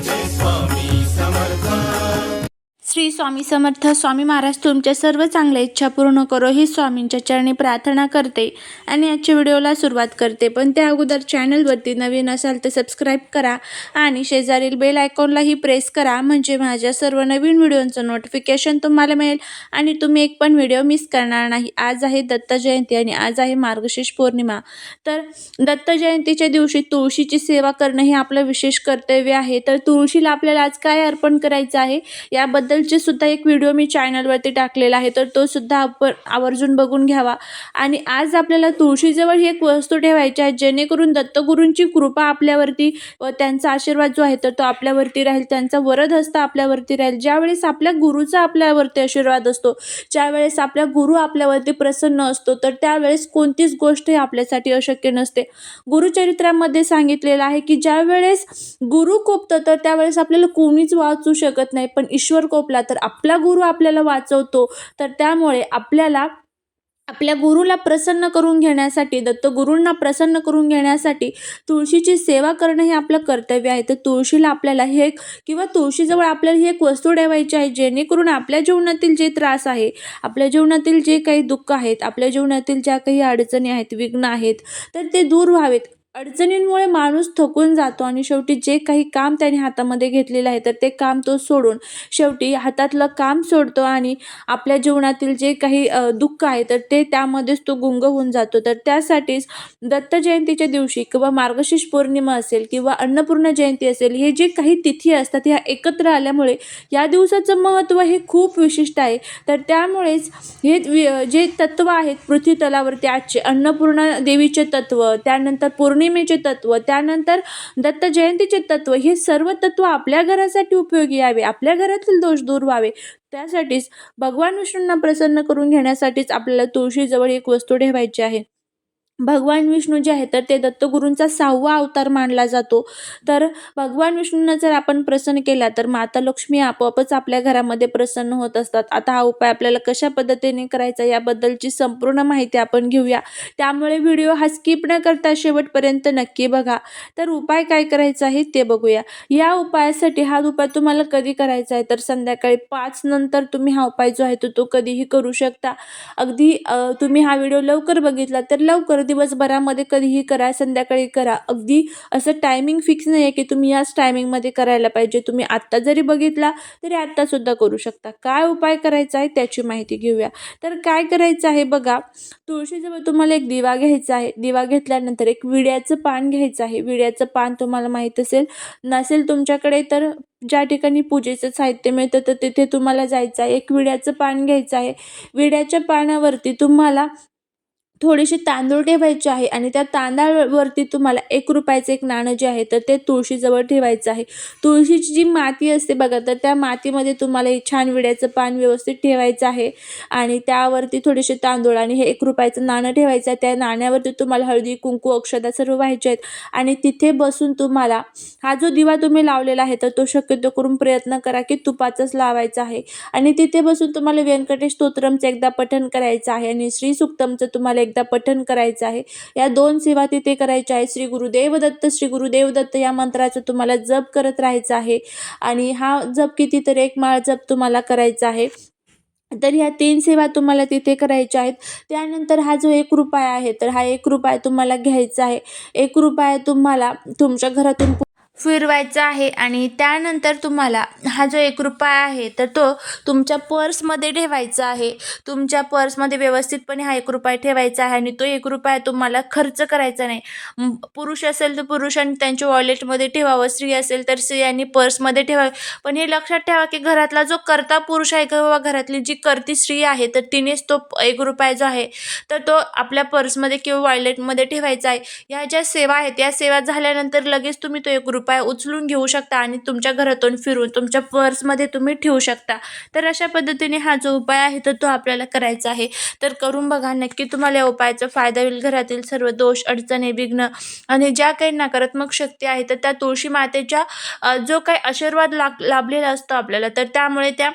this one. Shri Swami Samarth Swami Maharaj तुमच्या सर्व चांगल्या इच्छा पूर्ण करो ही स्वामींच्या चरणी प्रार्थना करते आणि आजच्या व्हिडिओला सुरुवात करते. पण त्या अगोदर चॅनलवरती नवीन असाल तर सबस्क्राईब करा आणि शेजारील बेल आयकॉनलाही प्रेस करा म्हणजे माझ्या सर्व नवीन व्हिडिओंचं नोटिफिकेशन तुम्हाला मिळेल आणि तुम्ही एक पण व्हिडिओ मिस करणार नाही. आज आहे दत्त जयंती आणि आज आहे मार्गशीर्ष पौर्णिमा. तर दत्त जयंतीच्या दिवशी तुळशीची सेवा करणं हे आपलं विशेष कर्तव्य आहे. तर तुळशीला आपल्याला आज काय अर्पण करायचं आहे? याबद्दल याबद्दलचे सुद्धा एक व्हिडिओ मी चॅनलवरती टाकलेला आहे तर तो सुद्धा आपण आवर्जून बघून घ्यावा. आणि आज आपल्याला तुळशीजवळ ही एक वस्तू ठेवायची आहे जेणेकरून दत्तगुरूंची कृपा आपल्यावरती व त्यांचा आशीर्वाद जो आहे तर तो आपल्यावरती राहील त्यांचा वरद हस्त आपल्यावरती राहील. ज्यावेळेस आपल्या गुरुचा आपल्यावरती आशीर्वाद असतो ज्यावेळेस आपल्या गुरु आपल्यावरती प्रसन्न असतो तर त्यावेळेस कोणतीच गोष्ट ही आपल्यासाठी अशक्य नसते. गुरुचरित्रामध्ये सांगितलेलं आहे की ज्यावेळेस गुरु कोपतं तर त्यावेळेस आपल्याला कोणीच वाचू शकत नाही पण ईश्वर कोप झोपला तर आपला गुरु आपल्याला वाचवतो. तर त्यामुळे आपल्याला आपल्या गुरुला प्रसन्न करून घेण्यासाठी दत्तगुरूंना प्रसन्न करून घेण्यासाठी तुळशीची सेवा करणं हे आपलं कर्तव्य आहे. तर तुळशीला आपल्याला हे एक किंवा तुळशीजवळ आपल्याला ही एक वस्तू ठेवायची आहे जेणेकरून आपल्या जीवनातील जे त्रास आहे आपल्या जीवनातील जे काही दुःख आहेत आपल्या जीवनातील ज्या काही अडचणी आहेत विघ्न आहेत तर ते दूर व्हावेत. अडचणींमुळे माणूस थकून जातो आणि शेवटी जे काही काम त्याने हातामध्ये घेतलेलं आहे तर ते काम तो सोडून शेवटी हातातलं काम सोडतो आणि आपल्या जीवनातील जे काही दुःख आहे तर ते त्यामध्येच तो गुंग होऊन जातो. तर त्यासाठीच दत्त जयंतीच्या दिवशी किंवा मार्गशीर्ष पौर्णिमा असेल किंवा अन्नपूर्णा जयंती असेल हे जे काही तिथी असतात ह्या एकत्र आल्यामुळे या दिवसाचं महत्त्व हे खूप विशिष्ट आहे. तर त्यामुळेच हे जे तत्व आहेत पृथ्वी तलावरती आजचे अन्नपूर्णा देवीचे तत्व त्यानंतर पौर्णिमेचे तत्व त्यानंतर दत्त जयंतीचे तत्व हे सर्व तत्व आपल्या घरासाठी उपयोगी यावे आपल्या घरातील दोष दूर व्हावे. त्यासाठीच भगवान विष्णूंना प्रसन्न करून घेण्यासाठीच आपल्याला तुळशीजवळ एक वस्तू ठेवायची आहे. भगवान विष्णू जे आहे तर ते दत्तगुरूंचा सहावा अवतार मानला जातो. तर भगवान विष्णूंना जर आपण प्रसन्न केला तर माता लक्ष्मी आपोआपच आपल्या घरामध्ये प्रसन्न होत असतात. आता हा उपाय आपल्याला कशा पद्धतीने करायचा याबद्दलची संपूर्ण माहिती आपण घेऊया. त्यामुळे व्हिडिओ हा स्किप न करता शेवटपर्यंत नक्की बघा. तर उपाय काय करायचा आहे ते बघूया. या उपायासाठी हा उपाय तुम्हाला कधी करायचा आहे? तर संध्याकाळी पाच नंतर तुम्ही हा उपाय जो आहे तो तो कधीही करू शकता. अगदी तुम्ही हा व्हिडिओ लवकर बघितला तर लवकर दिवसभरामध्ये कधीही करा संध्याकाळी करा. अगदी असं टायमिंग फिक्स नाही आहे की तुम्ही याच टायमिंगमध्ये करायला पाहिजे. तुम्ही आत्ता जरी बघितला तरी आत्तासुद्धा करू शकता. काय उपाय करायचा आहे त्याची माहिती घेऊया. तर काय करायचं आहे बघा तुळशीजवळ तुम्हाला एक दिवा घ्यायचा आहे. दिवा घेतल्यानंतर एक विड्याचं पान घ्यायचं आहे. विड्याचं पान तुम्हाला माहीत असेल. नसेल तुमच्याकडे तर ज्या ठिकाणी पूजेचं साहित्य मिळतं तर तिथे तुम्हाला जायचं आहे. एक विड्याचं पान घ्यायचं आहे. विड्याच्या पानावरती तुम्हाला थोडेसे तांदूळ ठेवायचे आहे आणि त्या तांदळावरती तुम्हाला एक रुपयाचं एक नाणं जे आहे तर ते तुळशीजवळ ठेवायचं आहे. तुळशीची जी माती असते बघा तर त्या मातीमध्ये तुम्हाला हे छान विड्याचं पान व्यवस्थित ठेवायचं आहे आणि त्यावरती थोडेसे तांदूळ आणि हे एक रुपयाचं नाणं ठेवायचं आहे. त्या नाण्यावरती तुम्हाला हळदी कुंकू अक्षदा सर्व व्हायचे आहेत आणि तिथे बसून तुम्हाला हा जो दिवा तुम्ही लावलेला आहे तर तो शक्यतो करून प्रयत्न करा की तुपाचाच लावायचा आहे. आणि तिथे बसून तुम्हाला व्यंकटेश स्तोत्रमचं एकदा पठण करायचं आहे आणि श्री सुक्तमचं तुम्हाला एकदा पठण करायचं आहे. या दोन सेवा तिथे करायच्या आहेत. श्री गुरुदेव दत्त श्री गुरुदेव दत्त या मंत्राचा तुम्हाला जप करत राहायचं आहे. आणि हा जप कितीतरी एक माळ जप तुम्हाला करायचा आहे. तर ह्या तीन सेवा तुम्हाला तिथे करायच्या आहेत. त्यानंतर हा जो एक रुपया आहे तर हा एक रुपया तुम्हाला घ्यायचा आहे. एक रुपया तुम्हाला तुमच्या घरातून फिरवायचा आहे आणि त्यानंतर तुम्हाला हा जो एक रुपया आहे तर तो तुमच्या पर्समध्ये ठेवायचा आहे. तुमच्या पर्समध्ये व्यवस्थितपणे हा एक रुपया ठेवायचा आहे आणि तो एक रुपया तुम्हाला खर्च करायचा नाही. पुरुष असेल तर पुरुषांनी त्यांच्या वॉलेटमध्ये ठेवावं स्त्री असेल तर स्त्रियांनी पर्समध्ये ठेवावं. पण हे लक्षात ठेवा की घरातला जो करता पुरुष आहे किंवा घरातली जी करती स्त्री आहे तर तिनेच तो एक रुपया जो आहे तर तो आपल्या पर्समध्ये किंवा वॉलेटमध्ये ठेवायचा आहे. ह्या ज्या सेवा आहेत या सेवा झाल्यानंतर लगेच तुम्ही तो एक रुपया उचलून घेऊ शकता आणि तुमच्या घरातून फिरून तुमच्या पर्समध्ये तुम्ही ठेवू शकता. तर अशा पद्धतीने हा जो उपाय आहे तर तो आपल्याला करायचा आहे. तर करून बघा नक्की तुम्हाला या उपायाचा फायदा होईल. घरातील सर्व दोष अडचणी विघ्न आणि ज्या काही नकारात्मक शक्ती आहे तर त्या तुळशी मातेच्या जो काही आशीर्वाद लाग लाभलेला असतो आपल्याला तर त्यामुळे त्या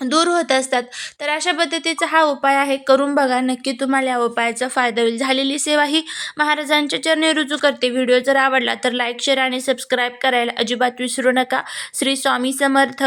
दूर होत असतात. तर अशा पद्धतीचा हा उपाय आहे. करून बघा. नक्की तुम्हाला या उपायाचा फायदा होईल. झालेली सेवा ही महाराजांच्या चरणी रुजू करते. व्हिडिओ जर आवडला तर लाईक शेअर आणि सबस्क्राईब करायला अजिबात विसरू नका. श्री स्वामी समर्थ.